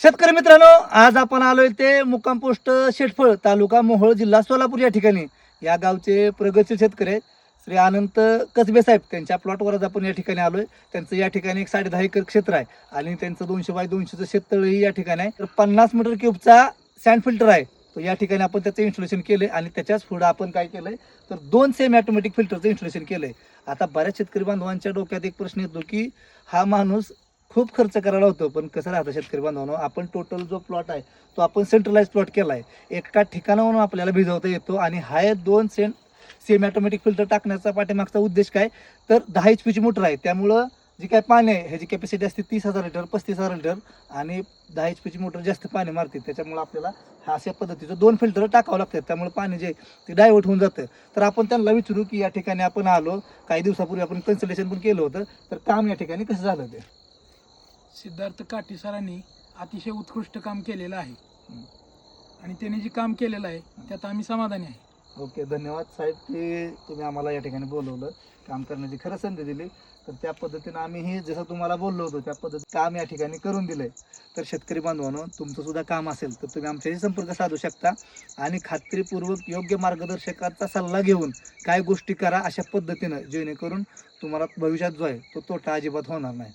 शेतकरी मित्रांनो आज आपण आलोय ते मुक्काम पोस्ट शेटफळ तालुका मोहोळ जिल्हा सोलापूर या ठिकाणी. या गावचे प्रगतशील शेतकरी आहेत. श्री अनंत कसबे साहेब त्यांच्या प्लॉटवर आज आपण या ठिकाणी आलोय. त्यांचं या ठिकाणी एक साडे दहा एकर क्षेत्र आहे आणि त्यांचं दोनशे बाय दोनशेचं शेततळही या ठिकाणी आहे. तर पन्नास मीटर क्यूबचा सँड फिल्टर आहे. तो या ठिकाणी आपण त्याचं इन्स्टॉलेशन केलंय आणि त्याच्याच पुढं आपण काय केलंय? तर दोन सेम ऑटोमॅटिक फिल्टरचं इन्स्टॉलेशन केलंय. आता बऱ्याच शेतकरी बांधवांच्या डोक्यात एक प्रश्न येतो की हा माणूस खूप खर्च करायला होतो पण कसं राहतं शेतकरी बांधवांनो आपण टोटल जो प्लॉट आहे तो आपण सेंट्रलाइज प्लॉट केला आहे एका ठिकाणावरून आपल्याला भिजवता येतो आणि हाय दोन सेंट सेमी ऑटोमॅटिक फिल्टर टाकण्याचा पाठीमागचा उद्देश काय? तर दहा एच पीची मोटर आहे. त्यामुळं जी काय पाणी आहे ह्याची कॅपॅसिटी असते तीस हजार लिटर पस्तीस हजार लिटर आणि दहा एच पीची मोटर जास्त पाणी मारते. त्याच्यामुळे आपल्याला हा अशा पद्धतीचं दोन फिल्टर टाकावं लागतात त्यामुळे पाणी जे ते डायव्हर्ट होऊन जातं. तर आपण त्यांना विचारू की या ठिकाणी आपण आलो काही दिवसापूर्वी आपण कन्सल्टेशन पण केलं होतं. तर काम या ठिकाणी कसं झालं ते? सिद्धार्थ काटीसरांनी अतिशय उत्कृष्ट काम केलेलं आहे. आणि त्यांनी जे काम केलेलं आहे त्यात आम्ही समाधानी आहे. ओके धन्यवाद साहेब की तुम्ही आम्हाला या ठिकाणी बोलवलं काम करण्याची खरं संधी दिली. तर त्या पद्धतीनं आम्ही हे जसं तुम्हाला बोललो होतो त्या पद्धतीने काम या ठिकाणी करून दिलंय. तर शेतकरी बांधवांनो तुमचं सुद्धा काम असेल तर तुम्ही आमच्याशी संपर्क साधू शकता आणि खात्रीपूर्वक योग्य मार्गदर्शकाचा सल्ला घेऊन काय गोष्टी करा अशा पद्धतीनं जेणेकरून तुम्हाला भविष्यात जो आहे तो तोटा अजिबात होणार नाही.